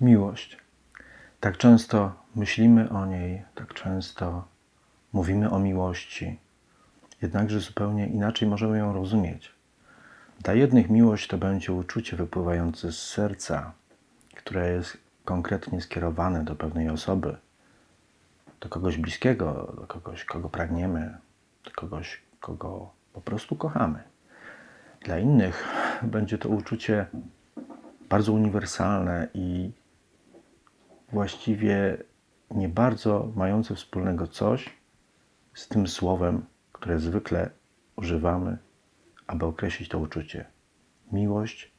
Miłość. Tak często myślimy o niej, tak często mówimy o miłości, jednakże zupełnie inaczej możemy ją rozumieć. Dla jednych miłość to będzie uczucie wypływające z serca, które jest konkretnie skierowane do pewnej osoby, do kogoś bliskiego, do kogoś, kogo pragniemy, do kogoś, kogo po prostu kochamy. Dla innych będzie to uczucie bardzo uniwersalne i właściwie nie bardzo mające wspólnego coś z tym słowem, które zwykle używamy, aby określić to uczucie. Miłość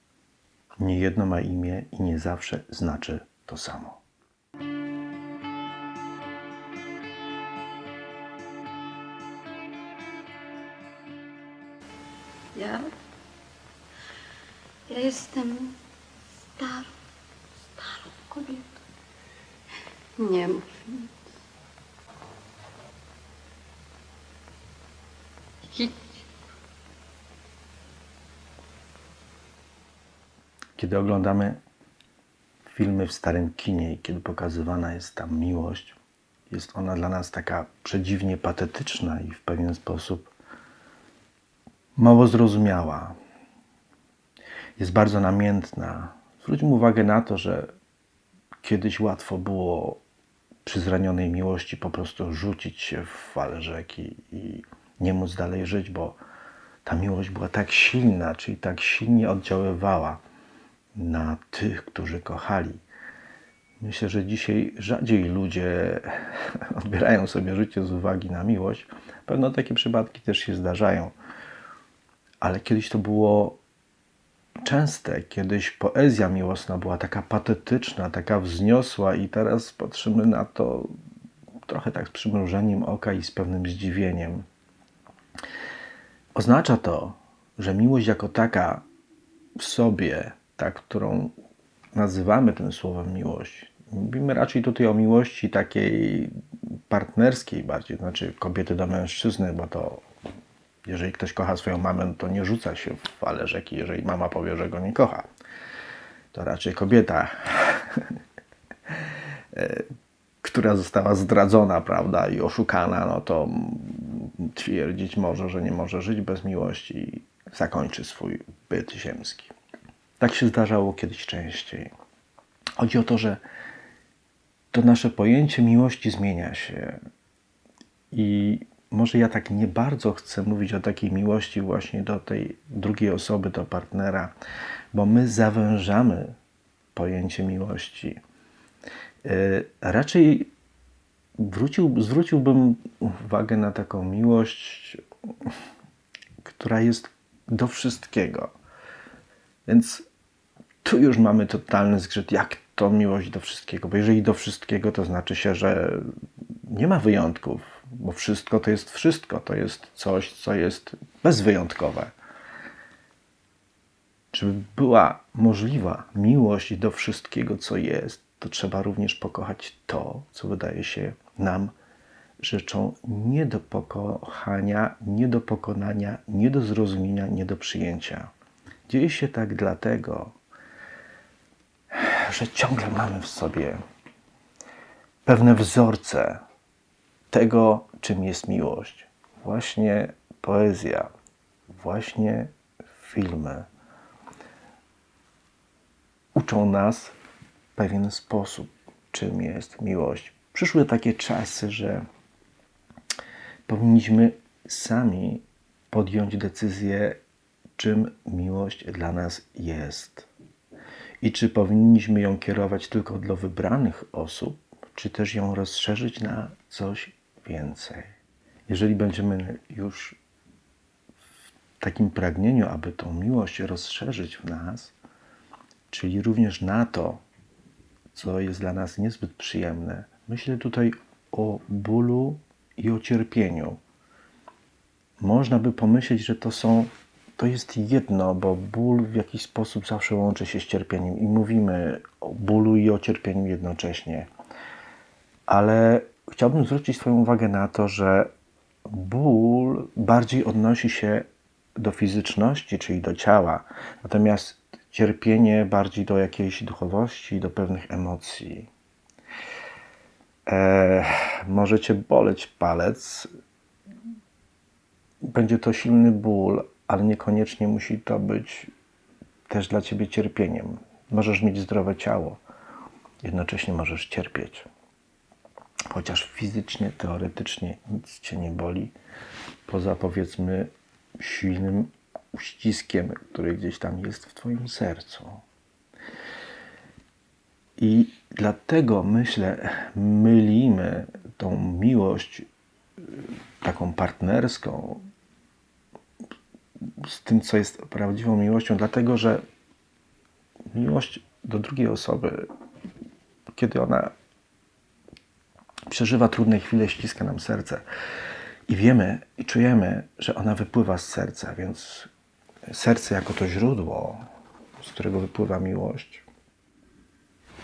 nie jedno ma imię i nie zawsze znaczy to samo. Ja? Ja jestem starą, starą kobietą. Nie mów nic. Idź. Kiedy oglądamy filmy w starym kinie i kiedy pokazywana jest tam miłość, jest ona dla nas taka przedziwnie patetyczna i w pewien sposób mało zrozumiała. Jest bardzo namiętna. Zwróćmy uwagę na to, że kiedyś łatwo było przy zranionej miłości po prostu rzucić się w fale rzeki i nie móc dalej żyć, bo ta miłość była tak silna, czyli tak silnie oddziaływała na tych, którzy kochali. Myślę, że dzisiaj rzadziej ludzie odbierają sobie życie z uwagi na miłość. Pewno takie przypadki też się zdarzają, ale kiedyś to było częste. Kiedyś poezja miłosna była taka patetyczna, taka wzniosła, i teraz patrzymy na to trochę tak z przymrużeniem oka i z pewnym zdziwieniem. Oznacza to, że miłość jako taka w sobie, ta, którą nazywamy tym słowem miłość, mówimy raczej tutaj o miłości takiej partnerskiej bardziej, znaczy kobiety do mężczyzny, bo to jeżeli ktoś kocha swoją mamę, to nie rzuca się w fale rzeki, jeżeli mama powie, że go nie kocha. To raczej kobieta, e, która została zdradzona, prawda, i oszukana, no to twierdzić może, że nie może żyć bez miłości i zakończy swój byt ziemski. Tak się zdarzało kiedyś częściej. Chodzi o to, że to nasze pojęcie miłości zmienia się i może ja tak nie bardzo chcę mówić o takiej miłości właśnie do tej drugiej osoby, do partnera, bo my zawężamy pojęcie miłości. Yy, raczej wrócił, zwróciłbym uwagę na taką miłość, która jest do wszystkiego. Więc tu już mamy totalny zgrzyt, jak to miłość do wszystkiego, bo jeżeli do wszystkiego, to znaczy się, że nie ma wyjątków, bo wszystko to jest wszystko, to jest coś, co jest bezwyjątkowe. Żeby była możliwa miłość do wszystkiego, co jest, to trzeba również pokochać to, co wydaje się nam rzeczą nie do pokochania, nie do pokonania, nie do zrozumienia, nie do przyjęcia. Dzieje się tak dlatego, że ciągle mamy w sobie pewne wzorce tego, czym jest miłość. Właśnie poezja, właśnie filmy uczą nas w pewien sposób, czym jest miłość. Przyszły takie czasy, że powinniśmy sami podjąć decyzję, czym miłość dla nas jest. I czy powinniśmy ją kierować tylko dla wybranych osób, czy też ją rozszerzyć na coś więcej. Jeżeli będziemy już w takim pragnieniu, aby tą miłość rozszerzyć w nas, czyli również na to, co jest dla nas niezbyt przyjemne, myślę tutaj o bólu i o cierpieniu. Można by pomyśleć, że to są to jest jedno, bo ból w jakiś sposób zawsze łączy się z cierpieniem i mówimy o bólu i o cierpieniu jednocześnie. Ale chciałbym zwrócić Twoją uwagę na to, że ból bardziej odnosi się do fizyczności, czyli do ciała, natomiast cierpienie bardziej do jakiejś duchowości, do pewnych emocji. E, może cię boleć palec, będzie to silny ból, ale niekoniecznie musi to być też dla ciebie cierpieniem. Możesz mieć zdrowe ciało, jednocześnie możesz cierpieć. Chociaż fizycznie, teoretycznie nic cię nie boli, poza powiedzmy silnym uściskiem, który gdzieś tam jest w twoim sercu. I dlatego myślę, mylimy tą miłość y, taką partnerską z tym, co jest prawdziwą miłością, dlatego że miłość do drugiej osoby, kiedy ona przeżywa trudne chwile, ściska nam serce i wiemy i czujemy, że ona wypływa z serca, więc serce jako to źródło, z którego wypływa miłość,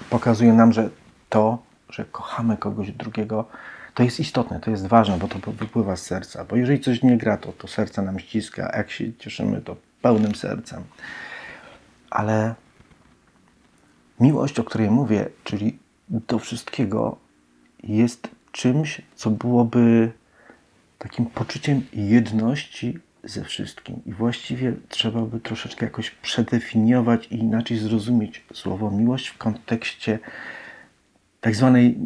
pokazuje nam, że to, że kochamy kogoś drugiego, to jest istotne, to jest ważne, bo to wypływa z serca. Bo jeżeli coś nie gra, to, to serce nam ściska, jak się cieszymy, to pełnym sercem. Ale miłość, o której mówię, czyli do wszystkiego, jest czymś, co byłoby takim poczuciem jedności ze wszystkim. I właściwie trzeba by troszeczkę jakoś przedefiniować i inaczej zrozumieć słowo miłość w kontekście tak zwanej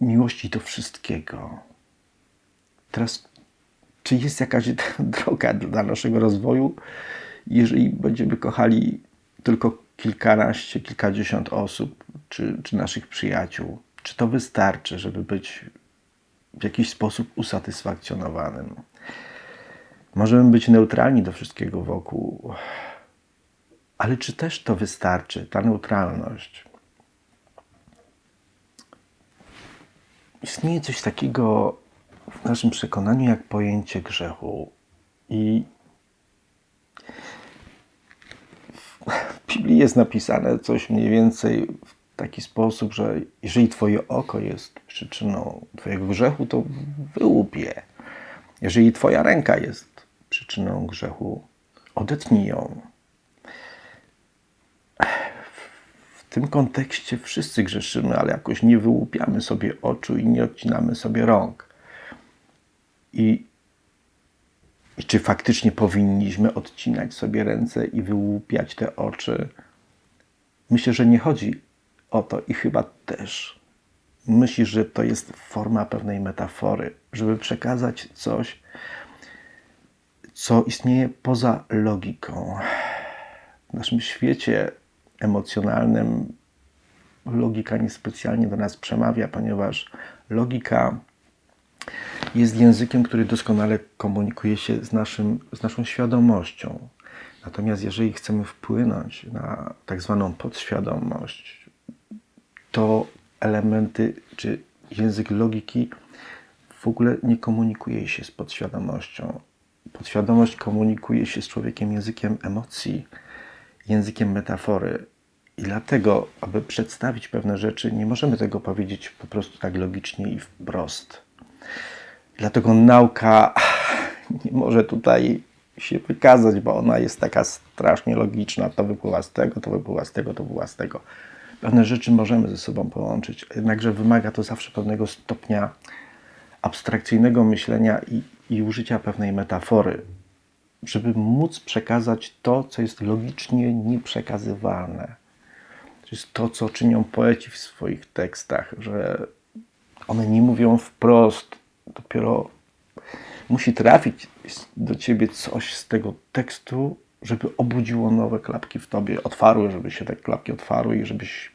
miłości do wszystkiego. Teraz, czy jest jakaś droga dla naszego rozwoju, jeżeli będziemy kochali tylko kilkanaście, kilkadziesiąt osób, czy, czy naszych przyjaciół? Czy to wystarczy, żeby być w jakiś sposób usatysfakcjonowanym? Możemy być neutralni do wszystkiego wokół, ale czy też to wystarczy, ta neutralność? Istnieje coś takiego w naszym przekonaniu jak pojęcie grzechu. I w Biblii jest napisane coś mniej więcej w taki sposób, że jeżeli Twoje oko jest przyczyną Twojego grzechu, to wyłup je. Jeżeli Twoja ręka jest przyczyną grzechu, odetnij ją. W tym kontekście wszyscy grzeszymy, ale jakoś nie wyłupiamy sobie oczu i nie odcinamy sobie rąk. I, i czy faktycznie powinniśmy odcinać sobie ręce i wyłupiać te oczy? Myślę, że nie chodzi o to i chyba też myślisz, że to jest forma pewnej metafory, żeby przekazać coś, co istnieje poza logiką. W naszym świecie emocjonalnym logika niespecjalnie do nas przemawia, ponieważ logika jest językiem, który doskonale komunikuje się z, naszym, z naszą świadomością. Natomiast jeżeli chcemy wpłynąć na tak zwaną podświadomość, to elementy czy język logiki w ogóle nie komunikuje się z podświadomością. Podświadomość komunikuje się z człowiekiem językiem emocji, językiem metafory. I dlatego, aby przedstawić pewne rzeczy, nie możemy tego powiedzieć po prostu tak logicznie i wprost. Dlatego nauka nie może tutaj się wykazać, bo ona jest taka strasznie logiczna. To wypływa z tego, to wypływa z tego, to wypływa z tego. Pewne rzeczy możemy ze sobą połączyć, jednakże wymaga to zawsze pewnego stopnia abstrakcyjnego myślenia i, i użycia pewnej metafory, żeby móc przekazać to, co jest logicznie nieprzekazywalne. To jest to, co czynią poeci w swoich tekstach, że one nie mówią wprost, dopiero musi trafić do ciebie coś z tego tekstu, żeby obudziło nowe klapki w tobie, otwarły, żeby się te klapki otwarły i żebyś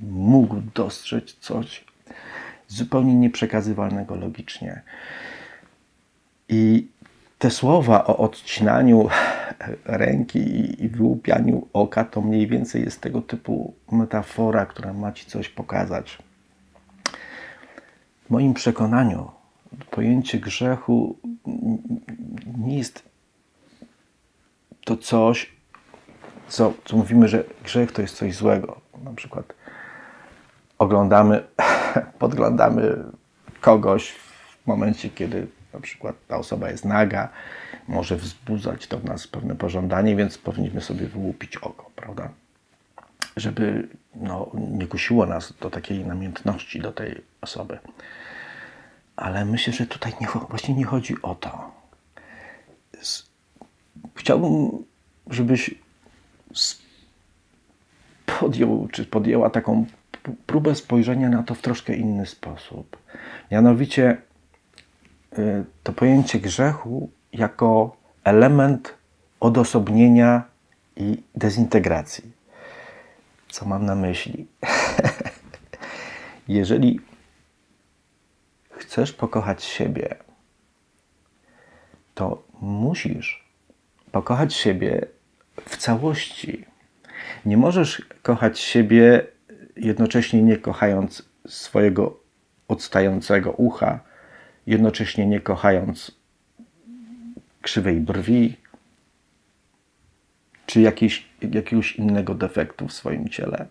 mógł dostrzec coś zupełnie nieprzekazywalnego logicznie. I te słowa o odcinaniu ręki i wyłupianiu oka to mniej więcej jest tego typu metafora, która ma ci coś pokazać. W moim przekonaniu pojęcie grzechu nie jest to coś, co, co mówimy, że grzech to jest coś złego. Na przykład oglądamy, podglądamy kogoś w momencie, kiedy na przykład ta osoba jest naga może wzbudzać to w nas pewne pożądanie, więc powinniśmy sobie wyłupić oko, prawda? Żeby no, nie kusiło nas do takiej namiętności do tej osoby. Ale myślę, że tutaj nie, właśnie nie chodzi o to. Chciałbym, żebyś podjął, czy podjęła taką próbę spojrzenia na to w troszkę inny sposób. Mianowicie y, to pojęcie grzechu jako element odosobnienia i dezintegracji. Co mam na myśli? Jeżeli chcesz pokochać siebie, to musisz pokochać siebie w całości. Nie możesz kochać siebie jednocześnie nie kochając swojego odstającego ucha, jednocześnie nie kochając krzywej brwi, czy jakiejś, jakiegoś innego defektu w swoim ciele.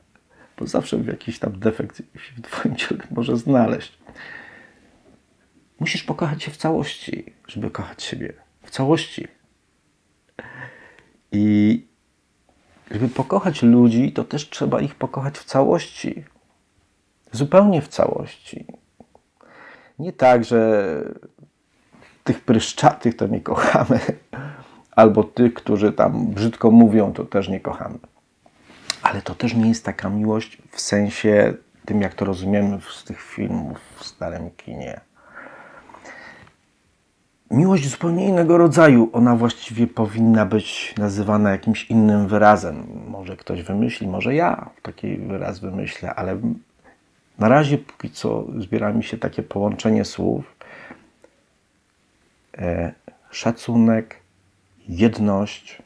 Bo zawsze jakiś tam defekt się w Twoim ciele może znaleźć. Musisz pokochać się w całości, żeby kochać siebie. W całości. I żeby pokochać ludzi, to też trzeba ich pokochać w całości. Zupełnie w całości. Nie tak, że tych pryszczatych to nie kochamy, albo tych, którzy tam brzydko mówią, to też nie kochamy. Ale to też nie jest taka miłość w sensie tym, jak to rozumiemy z tych filmów w starym kinie. Miłość zupełnie innego rodzaju. Ona właściwie powinna być nazywana jakimś innym wyrazem. Może ktoś wymyśli, może ja taki wyraz wymyślę, ale na razie póki co zbiera mi się takie połączenie słów. E, szacunek, jedność.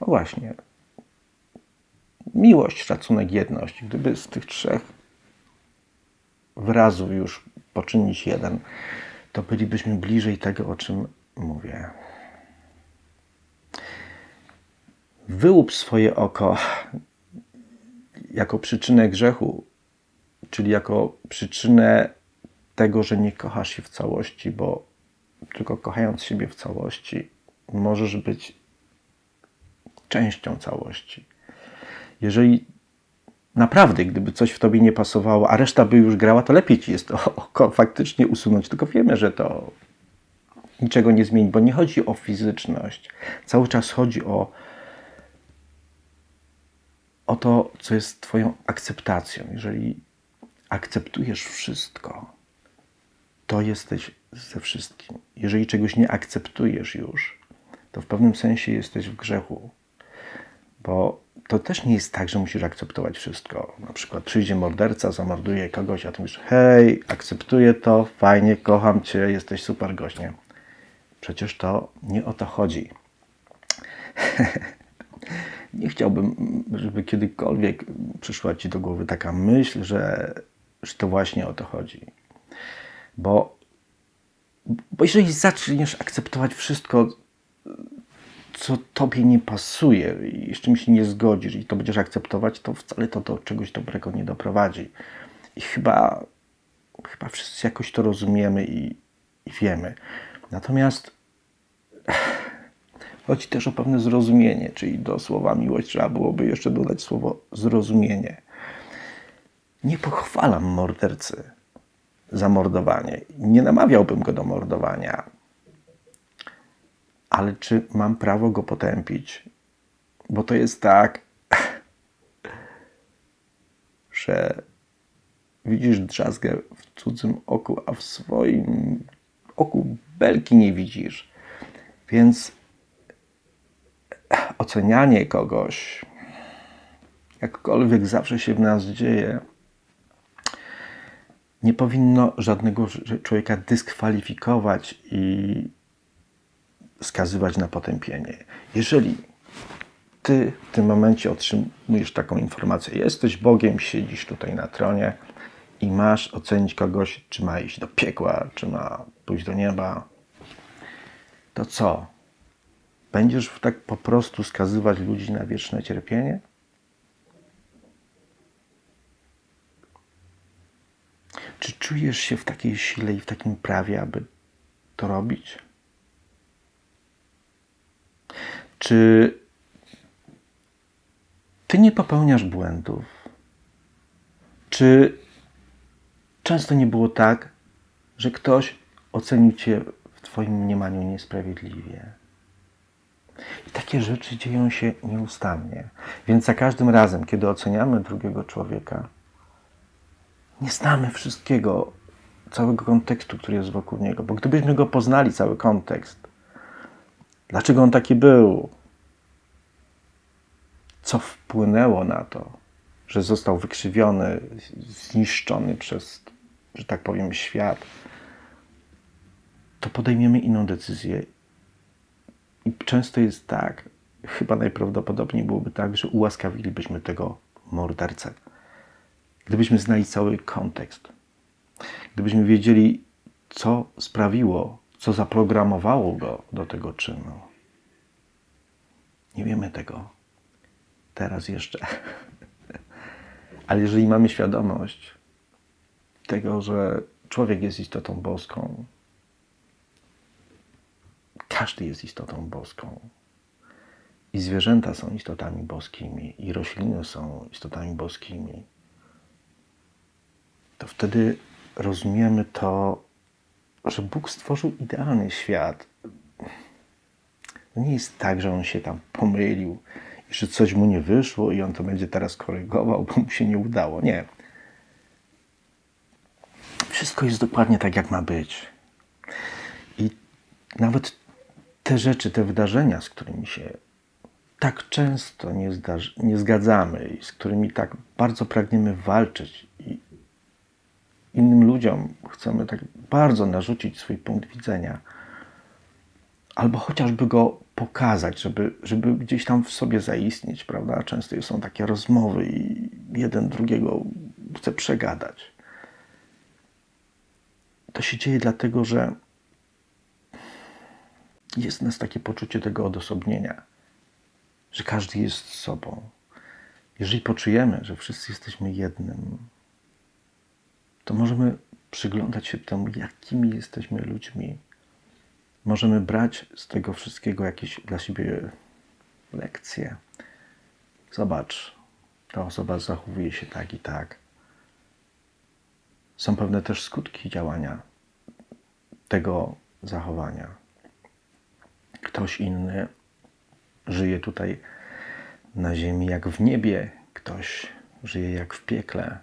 No właśnie. Miłość, szacunek, jedność. Gdyby z tych trzech wyrazów już poczynić jeden, to bylibyśmy bliżej tego, o czym mówię. Wyłup swoje oko jako przyczynę grzechu, czyli jako przyczynę tego, że nie kochasz się w całości, bo tylko kochając siebie w całości, możesz być częścią całości. Jeżeli naprawdę, gdyby coś w tobie nie pasowało, a reszta by już grała, to lepiej ci jest to faktycznie usunąć. Tylko wiemy, że to niczego nie zmieni, bo nie chodzi o fizyczność. Cały czas chodzi o, o to, co jest twoją akceptacją. Jeżeli akceptujesz wszystko, to jesteś ze wszystkim. Jeżeli czegoś nie akceptujesz już, to w pewnym sensie jesteś w grzechu. Bo to też nie jest tak, że musisz akceptować wszystko. Na przykład przyjdzie morderca, zamorduje kogoś, a ty mówisz, hej, akceptuję to, fajnie, kocham cię, jesteś super gościem. Przecież to nie o to chodzi. nie chciałbym, żeby kiedykolwiek przyszła ci do głowy taka myśl, że, że to właśnie o to chodzi. Bo, bo jeżeli zaczniesz akceptować wszystko, co tobie nie pasuje i z czym się nie zgodzisz i to będziesz akceptować, to wcale to do czegoś dobrego nie doprowadzi. I chyba, chyba wszyscy jakoś to rozumiemy i, i wiemy. Natomiast chodzi też o pewne zrozumienie, czyli do słowa miłość trzeba byłoby jeszcze dodać słowo zrozumienie. Nie pochwalam mordercy za mordowanie. Nie namawiałbym go do mordowania. Ale czy mam prawo go potępić? Bo to jest tak, że widzisz drzazgę w cudzym oku, a w swoim oku belki nie widzisz. Więc ocenianie kogoś, jakkolwiek zawsze się w nas dzieje, nie powinno żadnego człowieka dyskwalifikować i skazywać na potępienie. Jeżeli ty w tym momencie otrzymujesz taką informację, jesteś Bogiem, siedzisz tutaj na tronie i masz ocenić kogoś, czy ma iść do piekła, czy ma pójść do nieba, to co? Będziesz tak po prostu skazywać ludzi na wieczne cierpienie? Czy czujesz się w takiej sile i w takim prawie, aby to robić? Czy ty nie popełniasz błędów? Czy często nie było tak, że ktoś ocenił cię w twoim mniemaniu niesprawiedliwie? I takie rzeczy dzieją się nieustannie. Więc za każdym razem, kiedy oceniamy drugiego człowieka, nie znamy wszystkiego, całego kontekstu, który jest wokół niego. Bo gdybyśmy go poznali, cały kontekst, dlaczego on taki był, co wpłynęło na to, że został wykrzywiony, zniszczony przez, że tak powiem, świat, to podejmiemy inną decyzję. I często jest tak, chyba najprawdopodobniej byłoby tak, że ułaskawilibyśmy tego mordercę. Gdybyśmy znali cały kontekst, gdybyśmy wiedzieli, co sprawiło, co zaprogramowało go do tego czynu. Nie wiemy tego teraz jeszcze. Ale jeżeli mamy świadomość tego, że człowiek jest istotą boską, każdy jest istotą boską. I zwierzęta są istotami boskimi, i rośliny są istotami boskimi. To wtedy rozumiemy to, że Bóg stworzył idealny świat. Nie jest tak, że on się tam pomylił i że coś mu nie wyszło i on to będzie teraz korygował, bo mu się nie udało. Nie. Wszystko jest dokładnie tak, jak ma być. I nawet te rzeczy, te wydarzenia, z którymi się tak często nie, nie zgadzamy i z którymi tak bardzo pragniemy walczyć i innym ludziom chcemy tak bardzo narzucić swój punkt widzenia, albo chociażby go pokazać, żeby, żeby gdzieś tam w sobie zaistnieć, prawda? Często są takie rozmowy i jeden drugiego chce przegadać. To się dzieje dlatego, że jest w nas takie poczucie tego odosobnienia, że każdy jest sobą. Jeżeli poczujemy, że wszyscy jesteśmy jednym, to możemy przyglądać się temu, jakimi jesteśmy ludźmi. Możemy brać z tego wszystkiego jakieś dla siebie lekcje. Zobacz, ta osoba zachowuje się tak i tak. Są pewne też skutki działania tego zachowania. Ktoś inny żyje tutaj na ziemi jak w niebie, ktoś żyje jak w piekle.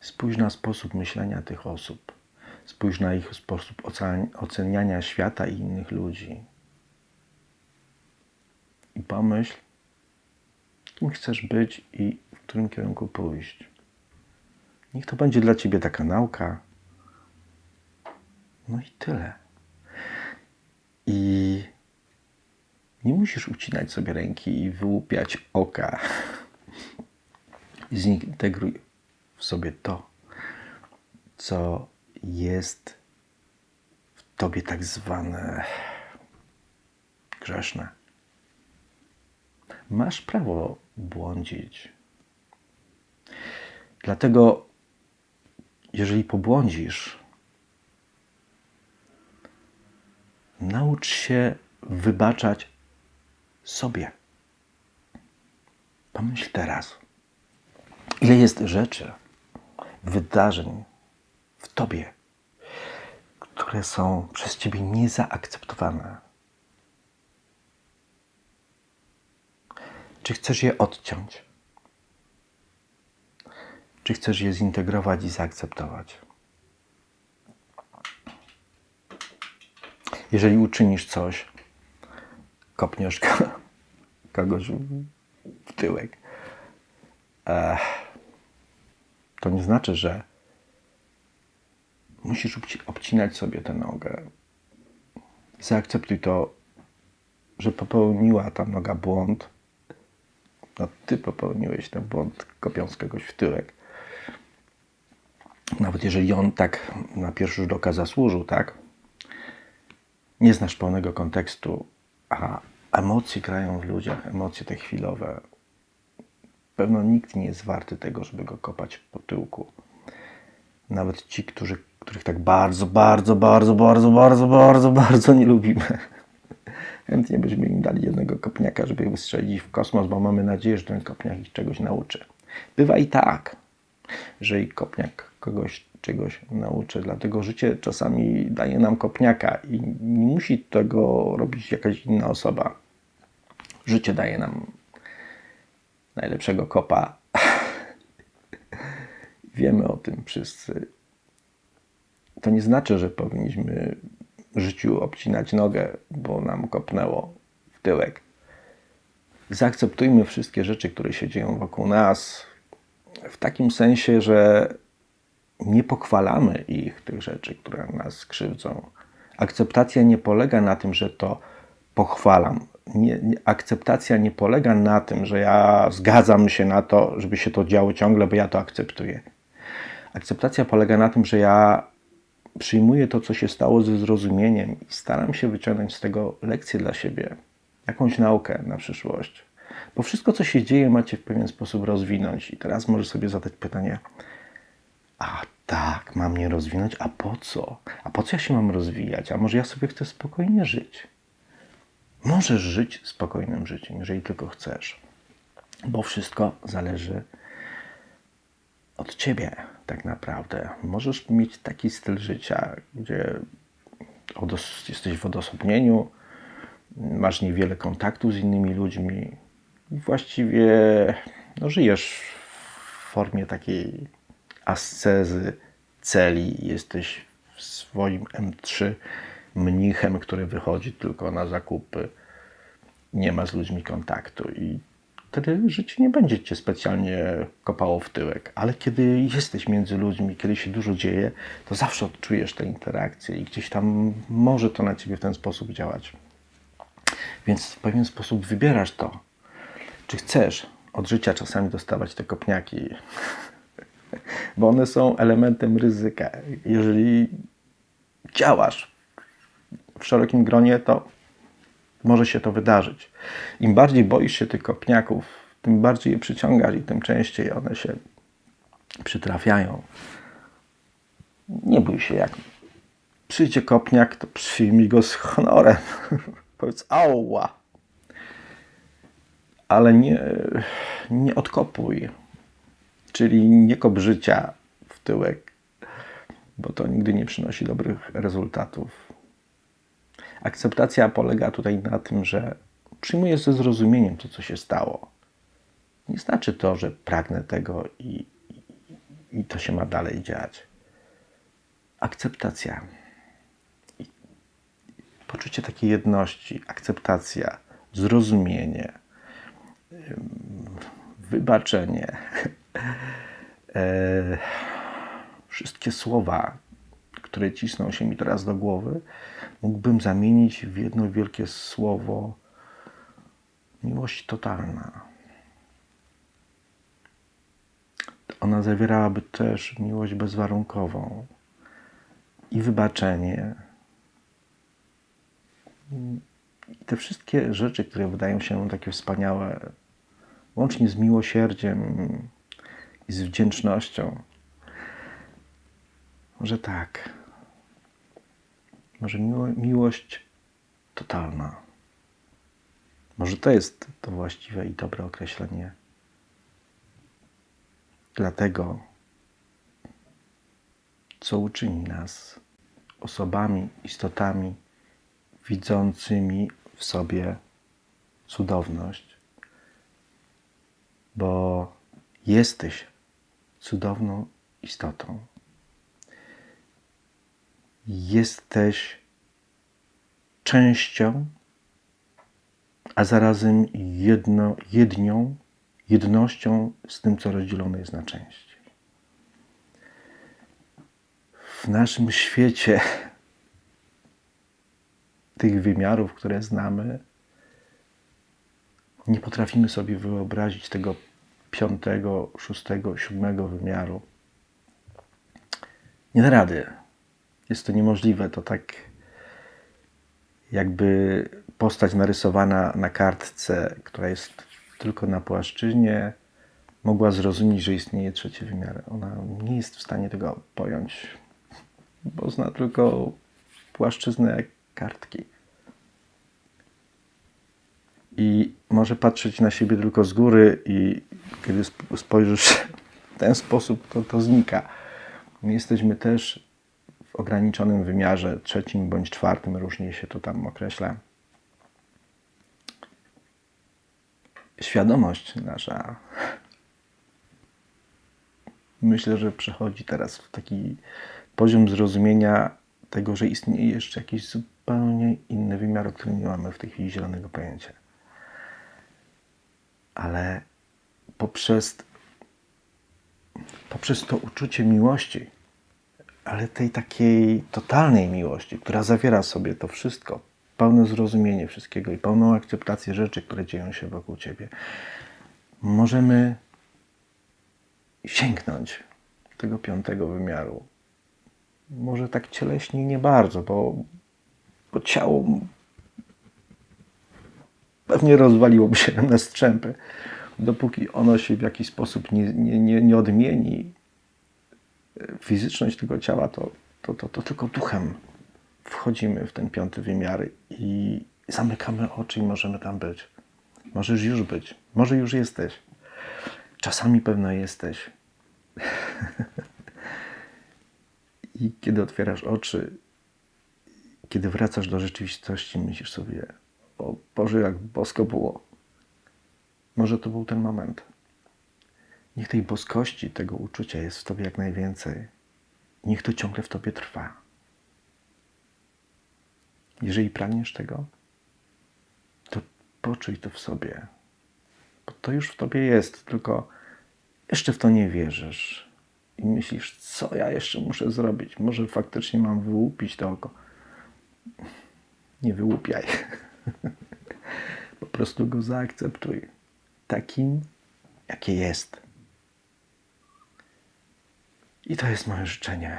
Spójrz na sposób myślenia tych osób. Spójrz na ich sposób oceniania świata i innych ludzi. I pomyśl, kim chcesz być i w którym kierunku pójść. Niech to będzie dla ciebie taka nauka. No i tyle. I nie musisz ucinać sobie ręki i wyłupiać oka. Zintegruj w sobie to, co jest w tobie tak zwane grzeszne. Masz prawo błądzić. Dlatego, jeżeli pobłądzisz, naucz się wybaczać sobie. Pomyśl teraz, ile jest rzeczy, wydarzeń w tobie, które są przez ciebie niezaakceptowane. Czy chcesz je odciąć? Czy chcesz je zintegrować i zaakceptować? Jeżeli uczynisz coś, kopniesz kogoś w tyłek, to nie znaczy, że musisz obcinać sobie tę nogę. Zaakceptuj to, że popełniła ta noga błąd. No, ty popełniłeś ten błąd, kopiąc kogoś w tyłek. Nawet jeżeli on tak na pierwszy rzut oka zasłużył, tak? Nie znasz pełnego kontekstu, a emocje grają w ludziach, emocje te chwilowe. Pewno nikt nie jest warty tego, żeby go kopać po tyłku. Nawet ci, którzy, których tak bardzo, bardzo, bardzo, bardzo, bardzo, bardzo, bardzo nie lubimy. chętnie byśmy im dali jednego kopniaka, żeby ich wystrzelić w kosmos, bo mamy nadzieję, że ten kopniak ich czegoś nauczy. Bywa i tak, że i kopniak kogoś czegoś nauczy. Dlatego życie czasami daje nam kopniaka i nie musi tego robić jakaś inna osoba. Życie daje nam najlepszego kopa. Wiemy o tym wszyscy. To nie znaczy, że powinniśmy życiu obcinać nogę, bo nam kopnęło w tyłek. Zaakceptujmy wszystkie rzeczy, które się dzieją wokół nas, w takim sensie, że nie pochwalamy ich, tych rzeczy, które nas krzywdzą. Akceptacja nie polega na tym, że to pochwalam. Nie, nie, akceptacja nie polega na tym, że ja zgadzam się na to, żeby się to działo ciągle, bo ja to akceptuję. Akceptacja polega na tym, że ja przyjmuję to, co się stało ze zrozumieniem i staram się wyciągnąć z tego lekcję dla siebie, jakąś naukę na przyszłość. Bo wszystko, co się dzieje, macie w pewien sposób rozwinąć. I teraz możesz sobie zadać pytanie, a tak, mam je rozwinąć, a po co? A po co ja się mam rozwijać? A może ja sobie chcę spokojnie żyć? Możesz żyć spokojnym życiem, jeżeli tylko chcesz, bo wszystko zależy od ciebie, tak naprawdę. Możesz mieć taki styl życia, gdzie jesteś w odosobnieniu, masz niewiele kontaktu z innymi ludźmi i właściwie no, żyjesz w formie takiej ascezy, celi. Jesteś w swoim M3 mnichem, który wychodzi tylko na zakupy, nie ma z ludźmi kontaktu i wtedy życie nie będzie cię specjalnie kopało w tyłek. Ale kiedy jesteś między ludźmi, kiedy się dużo dzieje, to zawsze odczujesz te interakcje i gdzieś tam może to na ciebie w ten sposób działać. Więc w pewien sposób wybierasz to, czy chcesz od życia czasami dostawać te kopniaki, bo one są elementem ryzyka. Jeżeli działasz w szerokim gronie, to może się to wydarzyć. Im bardziej boisz się tych kopniaków, tym bardziej je przyciągasz i tym częściej one się przytrafiają. Nie bój się, jak przyjdzie kopniak, to przyjmij go z honorem. Powiedz ała. Ale nie, nie odkopuj. Czyli nie kop życia w tyłek, bo to nigdy nie przynosi dobrych rezultatów. Akceptacja polega tutaj na tym, że przyjmuję ze zrozumieniem to, co się stało. Nie znaczy to, że pragnę tego i, i, i to się ma dalej dziać. Akceptacja. Poczucie takiej jedności, akceptacja, zrozumienie, wybaczenie. E, wszystkie słowa, które cisną się mi teraz do głowy, mógłbym zamienić w jedno wielkie słowo miłość totalna. Ona zawierałaby też miłość bezwarunkową i wybaczenie. I te wszystkie rzeczy, które wydają się takie wspaniałe, łącznie z miłosierdziem i z wdzięcznością. Może tak. Może miło, miłość totalna. Może to jest to właściwe i dobre określenie. Dlatego, co uczyni nas osobami, istotami widzącymi w sobie cudowność, bo jesteś cudowną istotą. Jesteś częścią, a zarazem jedno, jednią, jednością z tym, co rozdzielone jest na części. W naszym świecie tych wymiarów, które znamy, nie potrafimy sobie wyobrazić tego piątego, szóstego, siódmego wymiaru. Nie da rady. Jest to niemożliwe. To tak jakby postać narysowana na kartce, która jest tylko na płaszczyźnie, mogła zrozumieć, że istnieje trzeci wymiar. Ona nie jest w stanie tego pojąć, bo zna tylko płaszczyznę kartki. i może patrzeć na siebie tylko z góry i kiedy sp- spojrzysz w ten sposób, to to znika. My jesteśmy też w ograniczonym wymiarze, trzecim bądź czwartym, różnie się to tam określa. Świadomość nasza myślę, że przechodzi teraz w taki poziom zrozumienia tego, że istnieje jeszcze jakiś zupełnie inny wymiar, o którym nie mamy w tej chwili zielonego pojęcia. Ale poprzez, poprzez to uczucie miłości, ale tej takiej totalnej miłości, która zawiera sobie to wszystko, pełne zrozumienie wszystkiego i pełną akceptację rzeczy, które dzieją się wokół ciebie, możemy sięgnąć tego piątego wymiaru. Może tak cieleśnie nie bardzo, bo, bo ciało pewnie rozwaliłoby się na strzępy, dopóki ono się w jakiś sposób nie, nie, nie, nie odmieni. Fizyczność tego ciała to, to, to, to tylko duchem wchodzimy w ten piąty wymiar i zamykamy oczy i możemy tam być. Możesz już być, może już jesteś. Czasami pewno jesteś. I kiedy otwierasz oczy, kiedy wracasz do rzeczywistości, myślisz sobie, o Boże, jak bosko było. Może to był ten moment. Niech tej boskości, tego uczucia jest w Tobie jak najwięcej. Niech to ciągle w Tobie trwa. Jeżeli pragniesz tego, to poczuj to w sobie. Bo to już w Tobie jest, tylko jeszcze w to nie wierzysz. I myślisz, co ja jeszcze muszę zrobić? Może faktycznie mam wyłupić to oko. Nie wyłupiaj. Po prostu go zaakceptuj. Takim, jakie jest. I to jest moje życzenie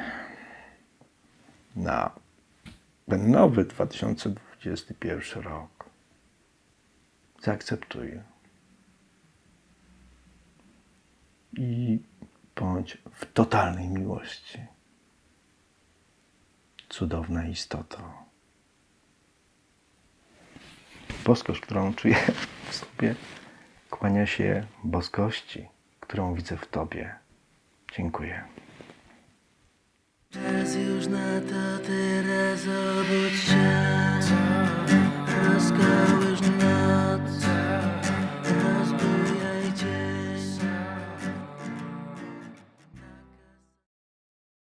na ten nowy 2021 rok. Zaakceptuj. I bądź w totalnej miłości. Cudowna istoto. Boskość, którą czuję w sobie, kłania się boskości, którą widzę w Tobie. Dziękuję. Czas już na to, teraz obudź się Rozkoł